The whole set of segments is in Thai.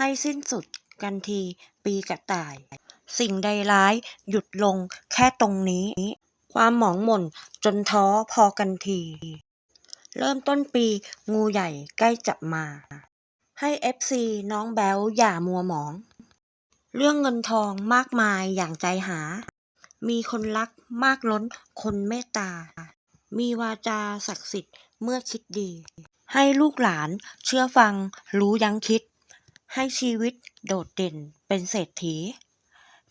ให้สิ้นสุดกันทีปีกระต่าย สิ่งใดร้ายหยุดลงแค่ตรงนี้ ความหมองหม่นจนท้อพอกันที เริ่มต้นปีงูใหญ่ใกล้จะมา ให้เอฟซีน้องแบลอย่ามัวหมอง เรื่องเงินทองมากมายอย่างใจหา มีคนรักมากล้นคนเมตตา มีวาจาศักดิ์สิทธิ์เมื่อคิดดี ให้ลูกหลานเชื่อฟังรู้ยังคิด ให้ชีวิตโดดเด่นเป็นเศรษฐี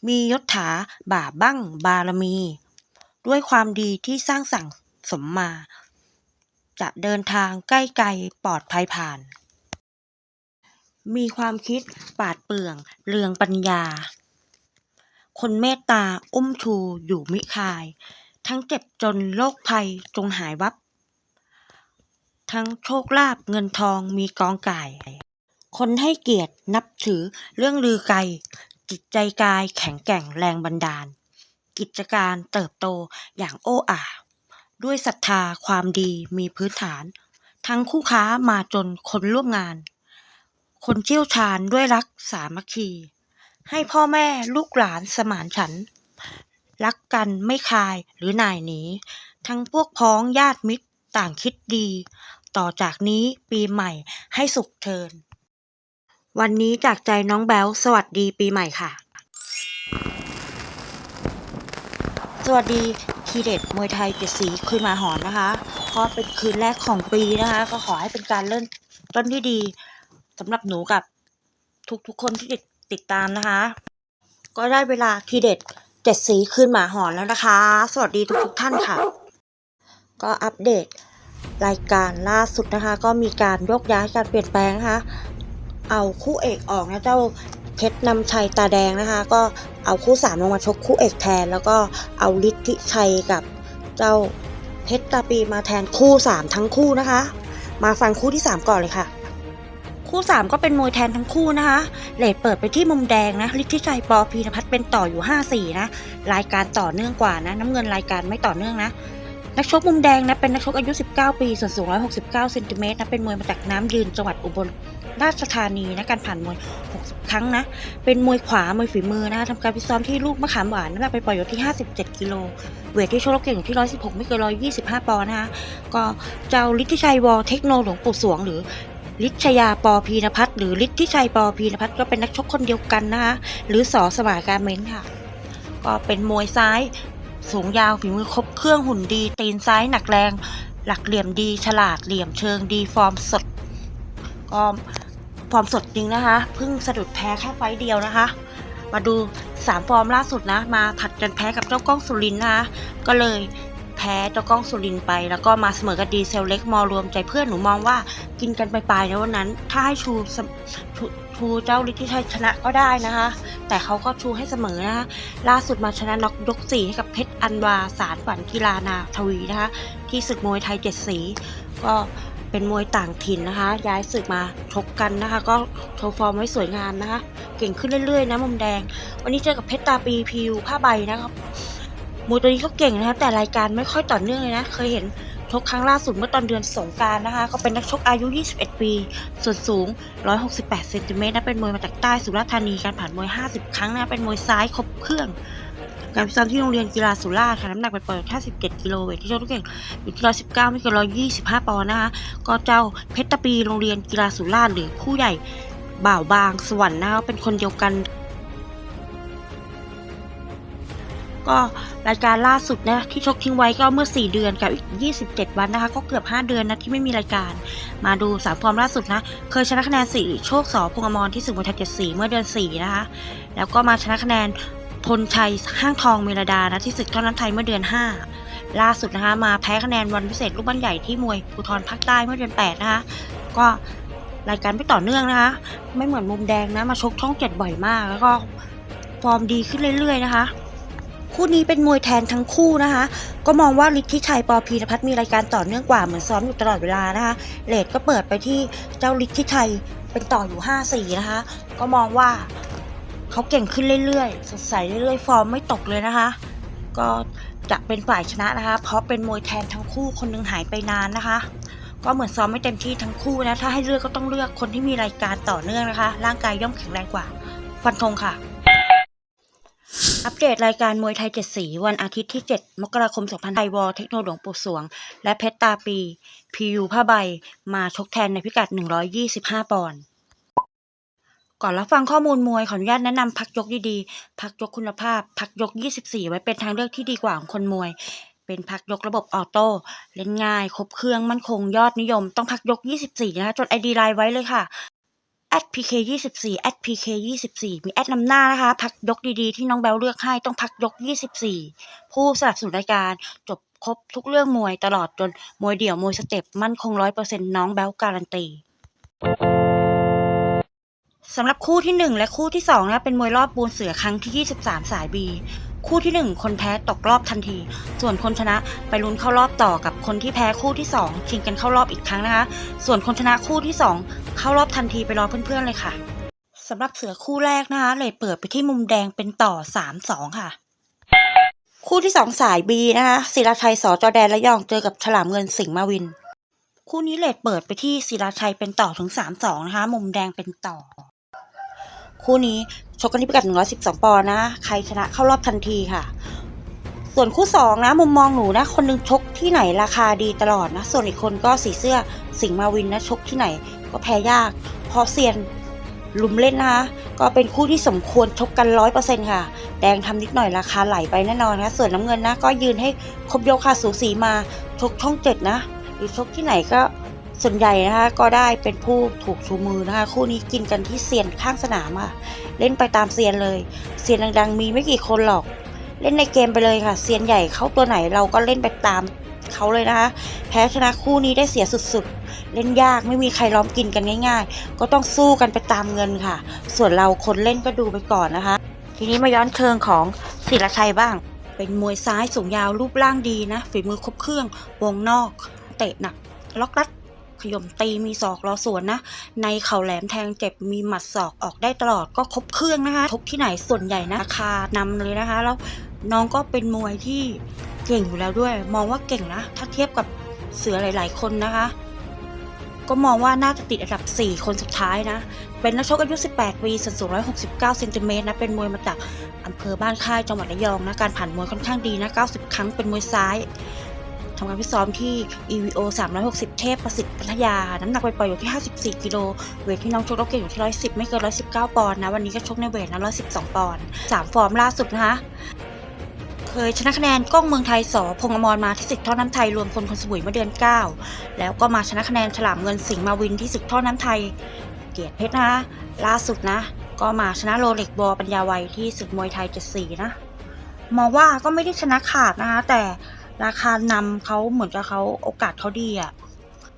มียศถาบ่าบั้งบารมี ด้วยความดีที่สร้างสั่งสมมา จะเดินทางใกล้ไกลปลอดภัยผ่าน มีความคิดปาดเปรื่องเรืองปัญญา คนเมตตาอุ้มชูอยู่มิคาย ทั้งเจ็บจนโรคภัยจงหายวับ ทั้งโชคลาภเงินทองมีกองก่าย คนให้เกียรตินับถือเรื่องลือไกล จิตใจกายแข็งแกร่งแรงบันดาล กิจการเติบโตอย่างโอ้อาด้วยศรัทธาความดีมีพื้นฐาน ทั้งคู่ค้ามาจนคนร่วมงาน คนเชี่ยวชาญด้วยรักสามัคคี ให้พ่อแม่ลูกหลานสมานฉัน รักกันไม่คายหรือหน่ายหนี ทั้งพวกพ้องญาติมิตรต่างคิดดี ต่อจากนี้ปีใหม่ให้สุขเทิน วันนี้จากใจน้องแบลสวัสดีปีใหม่ค่ะ สวัสดีทีเด็ดมวยไทยเจ็ดสีคืนหมาหอนนะคะเพราะเป็นคืนแรกของปีนะคะ ก็ขอให้เป็นการเริ่มต้นที่ดีสำหรับหนูกับทุกๆคนที่ติดติดตามนะคะ ก็ได้เวลาทีเด็ดเจ็ดสีคืนหมาหอนแล้วนะคะ สวัสดีทุกๆท่านค่ะ ก็อัปเดตรายการล่าสุดนะคะ ก็มีการยกย้ายการเปลี่ยนแปลงนะคะ เอาคู่เอกออกนะเจ้าเพชรนำชัยตาแดงนะคะ ก็เอาคู่สามลงมาชกคู่เอกแทน แล้วก็เอาฤทธิชัยกับเจ้าเพชรตาปีมาแทนคู่สามทั้งคู่นะคะ มาฟังคู่ที่สามก่อนเลยค่ะ คู่สามก็เป็นมวยแทนทั้งคู่นะคะเลดเปิดไปที่มุมแดงนะฤทธิชัยปอพีนพัฒน์เป็นต่ออยู่ห้าสี่นะรายการต่อเนื่องกว่านะ น้ำเงินรายการไม่ต่อเนื่องนะ นักชกมุมแดงนะเป็นนักชกอายุ 19 ปีส่วนสูง 169 เซนติเมตรนะเป็นมวยมาจากน้ำยืนจังหวัดอุบลราชธานีนะการผ่านมวย 60 ครั้งนะ เป็นมวยขวามวยฝีมือนะทำการฟิซ้อมที่ลูกมะขามหวานน้ำหนักไปปล่อยอยู่ที่ 57 กิโล เวทที่ชกรบเก่งอยู่ที่ 116 ไม่เกิน 125 ปอนด์นะคะก็เจ้าฤทธิชัยวอเทคโนหลวงปู่สวงหรือฤทธยาปอพีนพัฒน์หรือฤทธิชัยปอพีนพัฒน์ก็เป็นนักชกคนเดียวกันนะคะหรือสอสมาการเม้นค่ะ ก็เป็นมวยซ้าย สูงยาวฝีมือครบเครื่องหุ่นดี ตีนซ้ายหนักแรง หลักเหลี่ยมดี ฉลาดเหลี่ยมเชิงดีฟอร์มสดก็ฟอร์มสดจริงนะคะเพิ่งสะดุดแพ้แค่ไฟเดียวนะคะ มาดูสามฟอร์มล่าสุดนะ มาถัดกันแพ้กับเจ้ากล้องสุรินนะคะก็เลย แพ้เจ้ากล้องสุรินไป แล้วก็มาเสมอกับดีเซลเล็กมอรวมใจเพื่อนหนูมองว่ากินกันไปปลายๆนวันนั้น ถ้าให้ชูชูชูเจ้าฤทธิชัยชนะก็ได้นะคะ แต่เขาก็ชูให้เสมอนะคะล่าสุดมาชนะน็อกยกสี่ให้กับเพชรอันวาสารฝันกีฬานาทวีนะคะที่ศึกมวยไทยเจ็ดสี ก็เป็นมวยต่างถิ่นนะคะ ย้ายศึกมาชกกันนะคะ ก็โชว์ฟอร์มไว้สวยงามนะคะ เก่งขึ้นเรื่อยๆ นะมุมแดง วันนี้เจอกับเพชรตาปีพิวผ้าใบนะครับ มวยตัวนี้เขาเก่งนะคะแต่รายการไม่ค่อยต่อเนื่องเลยนะ เคยเห็นชกครั้งล่าสุดเมื่อตอนเดือนสงการนะคะ ก็เป็นนักชกอายุ 21 ปี ส่วนสูง 168 เซนติเมตรนะ เป็นมวยมาจากใต้สุราษฎร์ธานี การผ่านมวย 50 ครั้งนะ เป็นมวยซ้ายครบเครื่อง การฟิซ้อมที่โรงเรียนกีฬาสุราษฎร์ค่ะ น้ำหนักไปปล่อยๆ57กิโลเวทที่เจ้าลูกเก่งอยู่ที่119 ไม่เกิน125 ปอนด์นะคะ ก็เจ้าเพชรตะปี โรงเรียนกีฬาสุราษฎร์หรือผู้ใหญ่บ่าวบางสวรรค์นะคะ เป็นคนเดียวกัน ก็รายการล่าสุดนะที่ชกทิ้งไว้ก็เมื่อ 4 เดือนกับอีก 27 วันนะคะ ก็เกือบ 5 เดือนนะที่ไม่มีรายการ มาดูสามฟอร์มล่าสุดนะ เคยชนะคะแนนสี่โชคสอพงอมรที่สึกมวยไทยเจ็ดสีเมื่อเดือน 4 นะคะ แล้วก็มาชนะคะแนนพลชัยห้างทองเมรดานะที่ศึกเท่านั้นไทยเมื่อเดือน 5 ล่าสุดนะคะ มาแพ้คะแนนวันพิเศษลูกบ้านใหญ่ที่มวยภูทรภาคใต้เมื่อเดือน 8 นะคะ ก็รายการไม่ต่อเนื่องนะคะ ไม่เหมือนมุมแดงนะ มาชกช่องเจ็ดบ่อยมาก แล้วก็ฟอร์มดีขึ้นเรื่อยๆนะคะ คู่นี้เป็นมวยแทนทั้งคู่นะคะ ก็มองว่าฤทธิชัยปอพีนพัฒน์มีรายการต่อเนื่องกว่าเหมือนซ้อมอยู่ตลอดเวลานะคะเลดก็เปิดไปที่เจ้าฤทธิชัยเป็นต่ออยู่5-4นะคะ ก็มองว่าเขาเก่งขึ้นเรื่อยๆ สดใสเรื่อยๆ ฟอร์มไม่ตกเลยนะคะ ก็จะเป็นฝ่ายชนะนะคะ เพราะเป็นมวยแทนทั้งคู่คนหนึงหายไปนานนะคะก็ก็เหมือนซ้อมไม่เต็มที่ทั้งคู่นะ ถ้าให้เลือกก็ต้องเลือกคนที่มีรายการต่อเนื่องนะคะ ร่างกายย่อมแข็งแรงกว่า ฟันธงค่ะ อัปเดตรายการมวยไทยเจ็ดสี วันอาทิตย์ที่ 7 มกราคม 2000ไทยวอเทคโนหลวงปู่สวง และเพชรตาปี พียูผ้าใบ มาชกแทนในพิกัด 125 ปอนด์ก่อนรับฟังข้อมูลมวยขออนุญาตแนะนำพักยกดีๆ พักยกคุณภาพ พักยก 24 ไว้เป็นทางเลือกที่ดีกว่าของคนมวย เป็นพักยกระบบออโต้ เล่นง่าย ครบเครื่องมั่นคงยอดนิยม ต้องพักยก 24 นะคะจด ID ไลน์ไว้เลยค่ะ pk 24 pk 24มีแอดนำหน้านะคะ พักยกดีๆ ที่น้องแบลเลือกให้ต้องพักยกยี่สิบสี่ผู้สนับสนุนรายการจบครบทุกเรื่องมวยตลอดจนมวยเดี่ยวมวยสเต็ปมั่นคงร้อยเปอร์เซ็น้องแบลการันตี สำหรับคู่ที่ 1 และคู่ที่2นะเป็นมวยรอบปูนเสือครั้งที่ 23 สายบีคู่ที่ 1 คนแพ้ตกรอบทันที ส่วนคนชนะไปลุ้นเข้ารอบต่อกับคนที่แพ้คู่ที่ 2 ชิงกันเข้ารอบอีกครั้งนะคะ ส่วนคนชนะคู่ที่ 2 เข้ารอบทันทีไปรอเพื่อนๆเลยค่ะสำหรับเสือคู่แรกนะคะเลยเปิดไปที่มุมแดงเป็นต่อ 3-2 ค่ะ คู่ที่ 2 สายบีนะคะศิลาชัยสอจอแดนและยองเจอกับฉลามเงินสิงห์มาวิน คู่นี้เลทเปิดไปที่ศิลาชัยเป็นต่อถึง 3-2 นะคะ มุมแดงเป็นต่อ คู่นี้ชกกันที่พิกัด 112 ปอนด์นะ ใครชนะเข้ารอบทันทีค่ะ ส่วนคู่ 2 นะ มุมมองหนูนะ คนหนึงชกที่ไหนราคาดีตลอดนะ ส่วนอีกคนก็สีเสื้อสิงมาวินนะชกที่ไหนก็แพ้ยากพราะเซียนลุมเล่นนะคะก็เป็นคู่ที่สมควรชกกันร้อยเปอร์เซ็นค่ะ แดงทำนิดหน่อยราคาไหลไปแน่นอนนะส่วนน้ำเงินนะก็ยืนให้ครบยกค่ะสูสีมาชกช่องเจ็ดนะ หรือชกที่ไหนก็ ส่วนใหญ่นะคะก็ได้เป็นผู้ถูกชูมือนะคะ คู่นี้กินกันที่เซียนข้างสนามอะ เล่นไปตามเซียนเลยเซียนดังๆ มีไม่กี่คนหรอก เล่นในเกมไปเลยค่ะเซียนใหญ่เข้าตัวไหนเราก็เล่นไปตามเขาเลยนะคะ แพ้ชนะคู่นี้ได้เสียสุดๆ เล่นยากไม่มีใครล้อมกินกันง่าย ๆ ก็ต้องสู้กันไปตามเงินค่ะ ส่วนเราคนเล่นก็ดูไปก่อนนะคะ ทีนี้มาย้อนเชิงของศิลชัยบ้าง เป็นมวยซ้ายสูงยาวรูปร่างดีนะ ฝีมือครบเครื่องวงนอก เตะหนักล็อกรัด ขย่มตีมีศอกรอสวนนะ ในเข่าแหลมแทงเจ็บมีหมัดศอกออกได้ตลอดก็ครบเครื่องนะคะทุกที่ไหนส่วนใหญ่นะราคานำเลยนะคะ แล้วน้องก็เป็นมวยที่เก่งอยู่แล้วด้วย มองว่าเก่งนะ ถ้าเทียบกับเสือหลาย ๆ คนนะคะ ก็มองว่าน่าจะติดอันดับ 4 คนสุดท้ายนะ เป็นนักชกอายุ 18 ปีส่วนสูง 169 เซนติเมตรนะ เป็นมวยมาจากอำเภอบ้านค่ายจังหวัดระยองนะ การผ่านมวยค่อนข้างดีนะ 90 ครั้งเป็นมวยซ้าย ทำการพิซ้อมที่ EVO 360 เทพประสิทธิ์พัทยา น้ำหนักไปปล่อยอยู่ที่ 54 กิโล เวทที่น้องชกรอบเก่งอยู่ที่ 110 ไม่เกิน 119 ปอนด์นะ วันนี้ก็ชกในเวทนะ112 ปอนด์3ฟอร์มล่าสุดนะคะเคยชนะคะแนนกล้องเมืองไทยสอพงอมรมาที่ศึกท่อน้ำไทยรวมพลคนสมุยเมื่อเดือน 9 แล้วก็มาชนะคะแนนฉลามเงินสิงห์มาวินที่ศึกท่อน้ำไทย เกียรติเพชรนะล่าสุดนะ ก็มาชนะโรเล็กบอปัญญาไวยที่ศึกมวยไทย 74 นะมองว่าก็ไม่ได้ชนะขาดนะคะแต่ ราคานำเขาเหมือนกับเขาโอกาสเขาดีอะ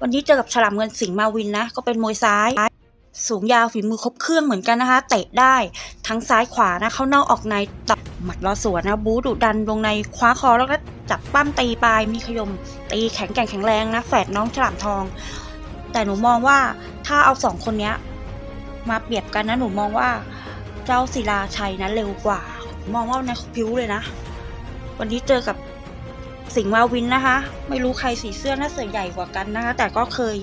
วันนี้เจอกับฉลามเงินสิงมาวินนะ ก็เป็นมวยซ้าย สูงยาวฝีมือครบเครื่องเหมือนกันนะคะ เตะได้ทั้งซ้ายขวานะเข้านอกออกในตับหมัดรอสวนนะ บูดุดันวงในคว้าคอแล้วก็จับปั้มตีปลายมีขยม ตีแข็งแกร่งแข็งแรงนะแฝดน้องฉลามทอง แต่หนูมองว่าถ้าเอาสองคนเนี้ย มาเปรียบกันนะหนูมองว่าเจ้าศิลาชัยนะเร็วกว่า มองว่าในพิ้วเลยนะ วันนี้เจอกับ สิงห์มาวินนะคะ ไม่รู้ใครสีเสื้อน่าเสือใหญ่กว่ากันนะคะ แต่ก็เคย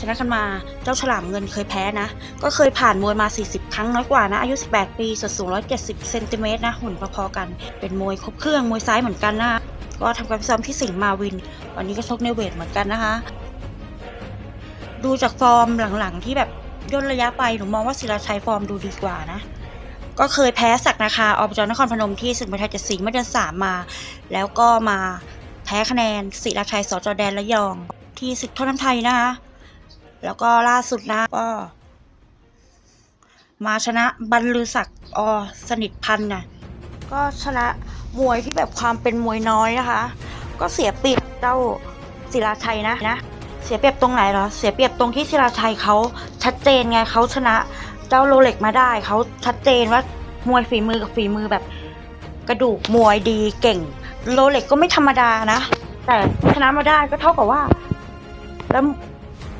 ชนะกันมาเจ้าฉลามเงินเคยแพ้นะ ก็เคยผ่านมวยมา 40 ครั้งน้อยกว่านะ อายุ 18 ปีส่วนสูง 170 เซนติเมตรนะหุ่นพอๆกัน เป็นมวยครบเครื่องมวยซ้ายเหมือนกันนะก็ทำการซ้อมที่สิงห์มาวิน วันนี้ก็ชกในเวทเหมือนกันนะคะ ดูจากฟอร์มหลังๆ ที่แบบย่นระยะไปหนูมองว่าศิลาชัยฟอร์มดูดีกว่านะ ก็เคยแพ้สักนาคาอบจนครพนมที่ศึกมวยไทยเจ็ดสีเมื่อเดือนสามมา แล้วก็มา พ้คะแนนศิลาชัยสจแดนระยอง ที่ศึกท่อน้ำไทยนะคะ แล้วก็ล่าสุดนะก็มาชนะบรรลือศักดิ์อสนิทพันธ์นะก็ชนะมวยที่แบบความเป็นมวยน้อยนะคะ ก็เสียเปรียบเจ้าศิลาชัยนะนะ เสียเปรียบตรงไหนเหรอ เสียเปรียบตรงที่ศิลาชัยเขาชัดเจนไงเขาชนะเจ้าโรเล็กมาได้เขาชัดเจนว่ามวยฝีมือกับฝีมือแบบกระดูกมวยดีเก่ง โรเล็กก็ไม่ธรรมดานะ แต่ชนะมาได้ก็เท่ากับว่า แล้ว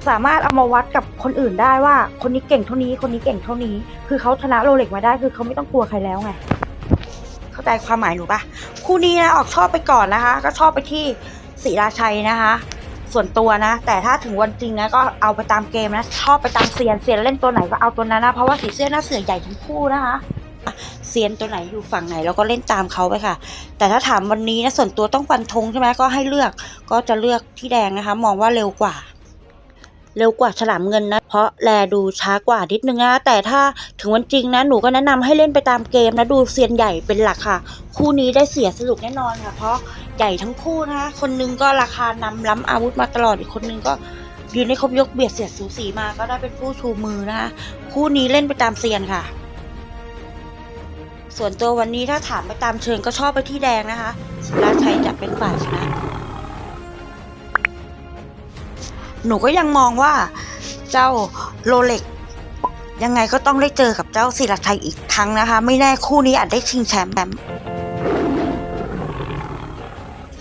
สามารถเอามาวัดกับคนอื่นได้ว่า คนนี้เก่งเท่านี้ คนนี้เก่งเท่านี้ คือเขาชนะโรเล็กมาได้ คือเขาไม่ต้องกลัวใครแล้วไง เข้าใจความหมายหนูปะคู่นี้นะออกชอบไปก่อนนะคะ ก็ชอบไปที่ศรีราชัยนะคะ ส่วนตัวนะ แต่ถ้าถึงวันจริงนะก็เอาไปตามเกมนะ ชอบไปตามเซียนเซียนเล่นตัวไหนก็เอาตัวนั้นนะ เพราะว่าสีเสื้อหน้าเสือใหญ่ทั้งคู่นะคะ ซียนตัวไหนอยู่ฝั่งไหนเราก็เล่นตามเขาไปค่ะ แต่ถ้าถามวันนี้นะส่วนตัวต้องฟันธงใช่ไหมก็ให้เลือกก็จะเลือกที่แดงนะคะ มองว่าเร็วกว่า เร็วกว่าฉลามเงินนะ เพราะแลดูช้ากว่านิดนึงนะแต่ถ้าถึงวันจริงนะหนูก็แนะนำให้เล่นไปตามเกมนะดูเซียนใหญ่เป็นหลักค่ะ คู่นี้ได้เสียสนุกแน่นอนค่ะ เพราะใหญ่ทั้งคู่นะคะคนนึงก็ราคานำล้ำอาวุธมาตลอดอีกคนนึงก็ยืนในครบยกเบียดเสียดสูสีมาก็ได้เป็นผู้ชูมือนะคะคู่นี้เล่นไปตามเซียนค่ะ ส่วนตัววันนี้ถ้าถามไปตามเชิงก็ชอบไปที่แดงนะคะศิลาชัยจะเป็นฝ่ายชนะ หนูก็ยังมองว่าเจ้าโรเล็ก ยังไงก็ต้องได้เจอกับเจ้าศิลาชัยอีกครั้งนะคะ ไม่แน่คู่นี้อาจได้ชิงแชมป์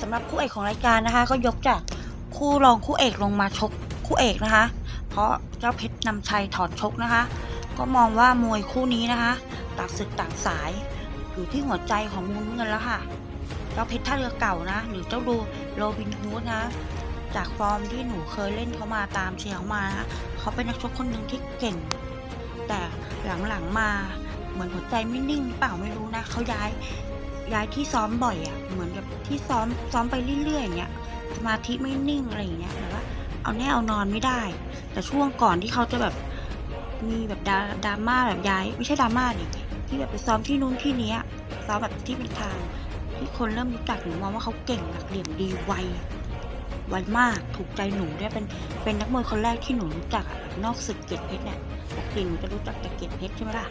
สำหรับคู่เอกของรายการนะคะ ก็ยกจากคู่รองคู่เอกลงมาชกคู่เอกนะคะ เพราะเจ้าเพชรนำชัยถอดชกนะคะ ก็มองว่ามวยคู่นี้นะคะ ต่างศึกต่างสาย อยู่ที่หัวใจของมุนเงินแล้วค่ะเจ้าเพชรท่าเรือเก่านะ หรือเจ้าดูโรบินฮูดนะ จากฟอร์มที่หนูเคยเล่นเขามาตามเชียร์เขามานะเขาเป็นนักชกคนหนึ่งที่เก่ง แต่หลังๆมาเหมือนหัวใจไม่นิ่งหรือเปล่าไม่รู้นะเขาย้ายย้ายที่ซ้อมบ่อยอะ่ะ เหมือนกับที่ซ้อมซ้อมไปเรื่อยๆอย่างเงี้ยสมาธิไม่นิ่งอะไรอย่างเงี้ยแบบว่าเอาแน่เอานอนไม่ได้ แต่ช่วงก่อนที่เขาจะแบบมีแบบดราดราม่าแบบย้าย ไม่ใช่ดราม่าดิ ที่แบบไปซ้อมที่นู้นที่เนี้ยซ้อมแบบที่เป็นทางที่คนเริ่มรู้จักหนูมองว่าเขาเก่งหลักเหลี่ยมดีไวไวมากถูกใจหนูด้วยเป็นเป็นนักมวยคนแรกที่หนูรู้จักอะนอกศึกเกยรตเพชรเนี่ยปกติหนูจะรู้จักแต่เกยรตเพชรใช่ไหมล่ะ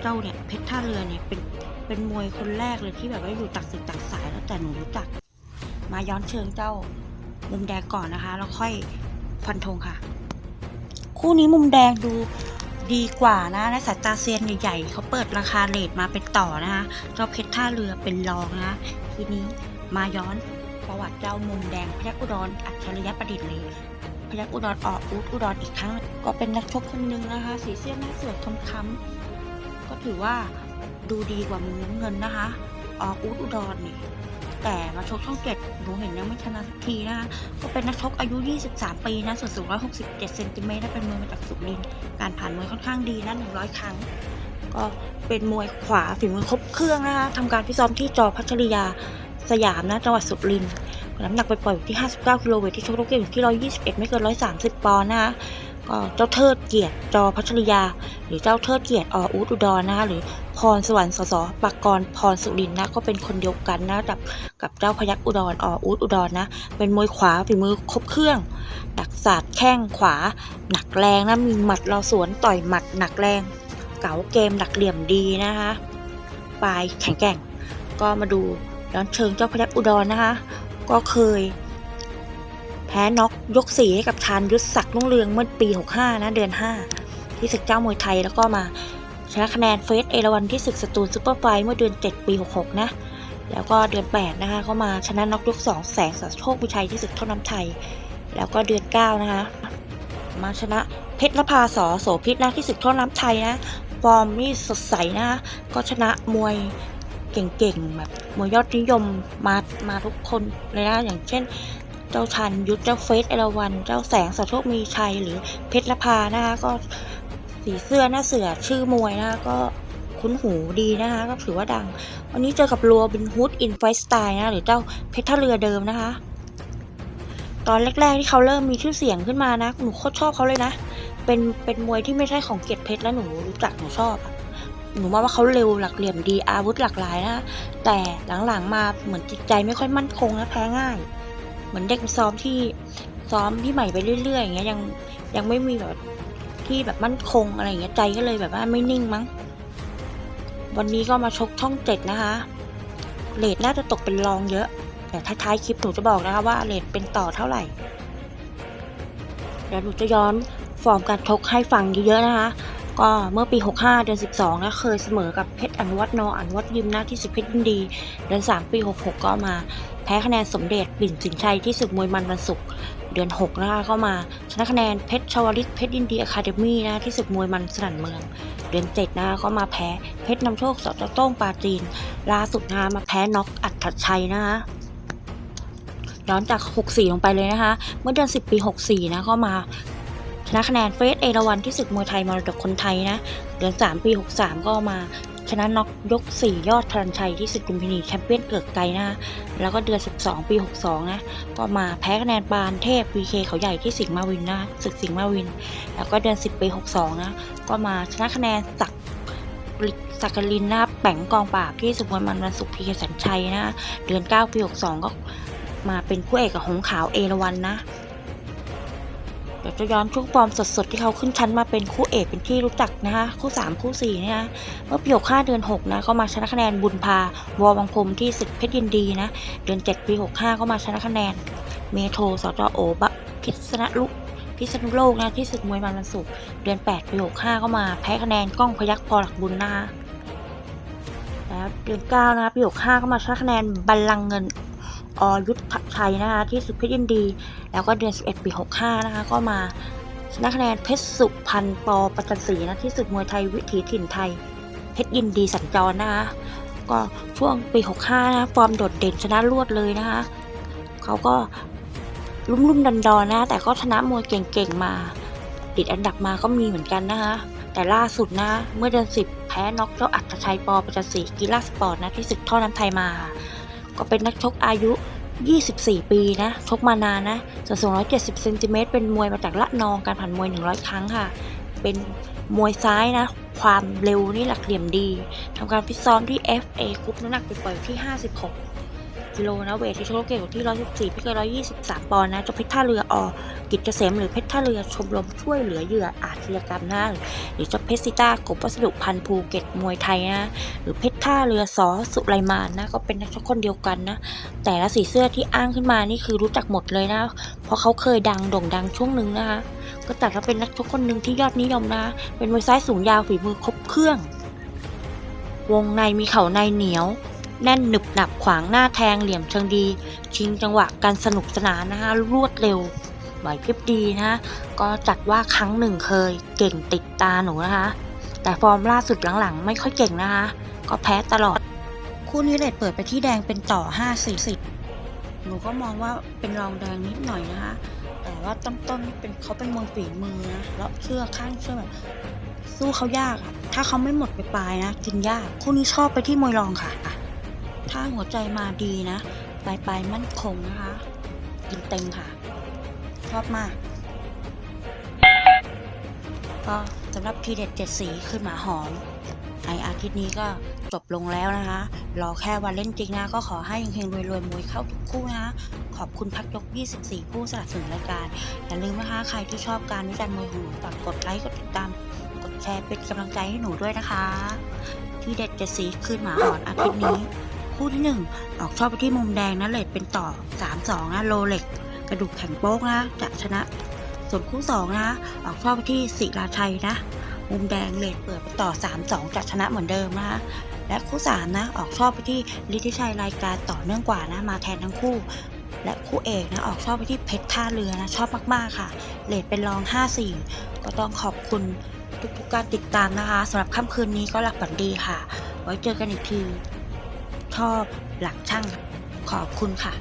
เจ้าเนี่ยเพชรท่าเรือเนี่ยเป็นเป็นมวยคนแรกเลยที่แบบว่าอยู่ต่างศึกต่างสายแล้วแต่หนูรู้จัก มาย้อนเชิงเจ้ามุมแดงก่อนนะคะ แล้วค่อยฟันธงค่ะ คู่นี้มุมแดงดู ดีกว่านะในสายตาเซียนใหญ่ๆเขาเปิดราคาเลทมาเป็นต่อนะคะเจ้าเพชรท่าเรือเป็นรองนะทีนี้มาย้อนประวัติเจ้ามุมแดงพยักอุดรอัจฉริยประดิษฐ์เลยพยักอุดรออกอูดอุดรอีกครั้ง ก็เป็นนักชกคนหนึ่งนะคะ สีเสื้อหน้าเสือคำค้ำๆก็ถือว่าดูดีกว่ามุมน้ำเงินนะคะ ออกอูดอุดรนี่ แต่มาชกช่องเจ็ดหนูเห็นยังไม่ชนะสักทีนะคะก็เป็นนักชกอายุ 23 ปีนะส่วนสูง 167 เซนติเมตรเป็นมวยมาจากสุรินทร์การผ่านมวยค่อนข้างดีนะ 100 ครั้ง ก็เป็นมวยขวาฝีมือครบเครื่องนะคะทำการพิซ้อมที่จอพัชริยาสยามนะจังหวัดสุรินทร์น้ำหนักไปปล่อยอยู่ที่ 59 กิโลเวทที่ชกรบเกมอยู่ที่ 121 ไม่เกิน 130 ปอนด์นะคะ ก็เจ้าเทิดเกียรติจอพัชริยา หรือเจ้าเทิดเกียรติออูดอุดรนะคะหรือพรสวรรค์สสปากกรพรสุรินนะก็เป็นคนเดียวกันนะกับกับเจ้าพยักอุดรออูดอุดรนะ เป็นมวยขวาฝีมือครบเครื่องดักศาสตร์แข้งขวา หนักแรงนะมีหมัดเราสวนต่อยหมัดหนักแรง เก๋าเกมหนักเหลี่ยมดีนะคะปลายแข็งแกร่ง ก็มาดูย้อนเชิงเจ้าพยักอุดรนะคะ ก็เคย พ้น็อกยกสี่ให้กับชานยุทธศักดิ์รุ่งเรืองเมื่อปี 65 นะเดือน 5 ที่ศึกเจ้ามวยไทยแล้วก็มาชนะคะแนนเฟสเอราวันที่ศึกสตูลซูเปอร์ไฟเมื่อเดือน 7 ปี 66 นะ แล้วก็เดือน 8 นะคะ ก็มาชนะน็อกยก 2 แสงสัโชควิชัยที่ศึกเท่าน้ำไทย แล้วก็เดือน 9 นะคะ มาชนะเพชรภาสอโสพิษนะที่ศึกเท่อน้ำไทยนะ ฟอร์มนี่สดใสนะก็ชนะมวยเก่งๆแบบมวยยอดนิยมมามาทุกคนเลยนะอย่างเช่น เจ้าชันยุทธเจ้าเฟสเอราวัน เจ้าแสงสะโชคมีชัยหรือเพชรนภานะคะก็สีเสื้อหน้าเสือชื่อมวยนะคะก็คุ้นหูดีนะคะก็ถือว่าดัง วันนี้เจอกับรัวบินฮุดอินไฟสไตล์นะหรือเจ้าเพชรท่าเรือเดิมนะคะ ตอนแรกๆที่เขาเริ่มมีชื่อเสียงขึ้นมานะหนูโคตรชอบเขาเลยนะเป็นเป็นมวยที่ไม่ใช่ของเกียรติเพชรแล้วหนูรู้จักหนูชอบอะหนูมองว่าเขาเร็วหลักเหลี่ยมดีอาวุธหลากหลายนะ แต่หลังๆมาเหมือนจิตใจไม่ค่อยมั่นคงนะแพ้ง่าย มือนเด็กซ้อมที่ซ้อมที่ใหม่ไปเรื่อยๆอย่างเงี้ยยังยังไม่มีแบบที่แบบมั่นคงอะไรอย่างเงี้ยใจก็เลยแบบว่าไม่นิ่งมั้ง วันนี้ก็มาชกช่องเจ็ดนะคะเลทน่าจะตกเป็นรองเยอะ แต่ท้ายๆคลิปหนูจะบอกนะคะว่าเลทเป็นต่อเท่าไหร่เดี๋ยวหนูจะย้อนฟอร์มการชกให้ฟังเยอะๆนะคะ ก็เมื่อปี 65 เดือน 12นะเคยเสมอกับเพชรอนุวัฒน์นออนุวัฒน์ยิมนะที่สิบเพชรยินดี เดือน 3 ปี 66 ก็มาแพ้คะแนนสมเด็จปิ่นสินชัยที่ศึกมวยมันวันศุกร์เดือน 6 นะคะก็มา ชนะคะแนนเพชรชวลิตเพชรยินดีอะคาเดมี่นะที่ศึกมวยมันสนั่นเมือง เดือน 7 นะคะก็มาแพ้เพชรนำโชคสจโต้งปาจีนล่าสุดนะคะมาแพ้น็อกอัดถัดชัยนะคะย้อนจาก 64 ลงไปเลยนะคะ เมื่อเดือน 10 ปี 64 นะก็มา ชนะคะแนนเฟสเอราวันที่ศึกมวยไทยมรดกคนไทยนะเดือน3ปี 63 ก็มาชนะน็อกยก 4 ยอดพลันชัยที่ศึกลุมพินีแชมเปี้ยนเกิดไกลนะแล้วก็เดือน 12 ปี 62 นะ ก็มาแพ้คะแนนปานเทพ VK เขาใหญ่ที่สิงห์มาวินนะศึกสิงห์มาวิน แล้วก็เดือน 10 ปี 62 นะ ก็มาชนะคะแนนสักสักกลินนะแป่งกองปราบที่สุพรรณมันวันศุกร์พีเคสัญชัยนะ เดือน 9 ปี 62 ก็มาเป็นคู่เอกกับหงขาวเอราวันนะ ดี๋ยวจะย้อนช่วงฟอร์มสดๆ ที่เขาขึ้นชั้นมาเป็นคู่เอกเป็นที่รู้จักนะคะคู่ 3 คู่4เนี่ยนะเมื่อปี65เดือน 6 นะก็มาชนะคะแนนบุญพาวอวังพรมที่ศึกเพชรยินดีนะเดือน 7 ปี 65 ก็มาชนะคะแนน เมโทรสจโอบะพิษณุลุพิษณุโลกนะที่ศึกมวยมันวันศุกร์เดือน 8 ปี 65 ก็มาแพ้คะแนนกล้องพยักพอหลักบุญนะคะแล้วเดือน9นะปี65ก็มาชนะคะแนนบัลลังก์เงินอยุทธ ชัยนะคะที่ศึกเพชรยินดี แล้วก็เดือน 11 ปี 65 นะคะ ก็มาชนะคะแนนเพชรสุพรรณปอประจันศรีนะที่ศึกมวยไทยวิถีถิ่นไทย เพชรยินดีสัญจรนะคะก็ช่วงปี 65 นะฟอร์มโดดเด่นชนะรวดเลยนะคะเขาก็ลุ่มลุ่มดันดอนนะ แต่ก็ชนะมวยเก่งๆมา ติดอันดับมาก็มีเหมือนกันนะคะแต่ล่าสุดนะเมื่อเดือน10แพ้น็อกเจ้าอัตชัยปอประจันศรีกีฬาสปอร์ตนะที่ศึกท่อน้ำไทยมา ก็เป็นนักชกอายุ 24 ปีนะชกมานานนะส่วนสูง 170 เซนติเมตรเป็นมวยมาจากละนองการผ่านมวย 100 ครั้งค่ะ เป็นมวยซ้ายนะ ความเร็วนี่หลักเหลี่ยมดีทำการฟิตซ้อมที่ FA กรุ๊ปน้ำหนักไปปล่อยอยู่ที่ 56 กิโลนะเวทที่ชกเก่งอยู่ที่ 114พี่เก123 ปอนด์นะจบเพชรท่าเรืออกิจเกษมหรือเพชรท่าเรือชมรมช่วยเหลือเหยื่ออาชญากรรมนะหรือจบเพชรซิต้ากบวัสดุพันภูเก็ตมวยไทยนะหรือเพชรท่าเรือสอสุไลมานนะก็เป็นนักชกคนเดียวกันนะแต่ละสีเสื้อที่อ้างขึ้นมานี่คือรู้จักหมดเลยนะ เพราะเขาเคยดังโด่งดังช่วงหนึ่งนะคะก็แต่เราเป็นนักชกคนหนึ่งที่ยอดนิยมนะ เป็นมวยซ้ายสูงยาวฝีมือครบเครื่อง วงในมีเข่าในเหนียว แน่นหนึบหนับขวางหน้าแทงเหลี่ยมเชิงดี ชิงจังหวะการสนุกสนานนะคะรวดเร็วไหวพริบดีนะก็จัดว่าครั้งหนึ่งเคยเก่งติดตาหนูนะคะ แต่ฟอร์มล่าสุดหลังๆ ไม่ค่อยเก่งนะคะ ก็แพ้ตลอด คู่นี้เลดเปิดไปที่แดงเป็นต่อ 5 4 0หนูก็มองว่าเป็นรองแดงนิดหน่อยนะคะ แต่ว่าต้นๆเป็นเขาเป็นมวยฝีมือนะแล้วเชื่อข้างเชื่อแบบสู้เขายาก ถ้าเขาไม่หมดไปปลายนะ กินยาก คู่นี้ชอบไปที่มวยรองค่ะ ถ้าหัวใจมาดีนะปลายปลายมั่นคงนะคะกินเต็งค่ะ ชอบมาก ก็สำหรับทีเด็ดเจ็ดสีขึ้นหมาหอมในอาทิตย์นี้ก็จบลงแล้วนะคะ รอแค่วันเล่นจริงนะ ก็ขอให้เฮงๆรวยๆมวยเข้าทุกคู่นะ ขอบคุณพักยก 24 ผู้สนับสนุนรายการ อย่าลืมนะคะ ใครที่ชอบการวิจารณ์มวยของหนูฝากกดไลค์ กดติดตาม กดแชร์เป็นกำลังใจให้หนูด้วยนะคะ ที่เด็ดเจ็ดสีคืนหมาหอนอาทิตย์นี้ คู่ที่หนึ่งออกชอบไปที่มุมแดงนะเลดเป็นต่อ 3-2 นะโลเล็ก กระดูกแข็งโป๊กนะจะชนะ ส่วนคู่สองนะ ออกชอบไปที่ศิราชัยนะ มุมแดงเลดเปิดไปต่อ 3-2 จะชนะเหมือนเดิมนะคะและคู่ 3 นะ ออกชอบไปที่ฤทธิชัยรายการต่อเนื่องกว่านะมาแทนทั้งคู่ และคู่เอกนะออกชอบไปที่เพชรท่าเรือนะชอบมากๆค่ะเลดเป็นรอง 5-4 ก็ต้องขอบคุณทุกๆการติดตามนะคะสำหรับค่ำคืนนี้ก็หลับฝันดีค่ะ ไว้เจอกันอีกที ชอบหลักช่างขอบคุณค่ะ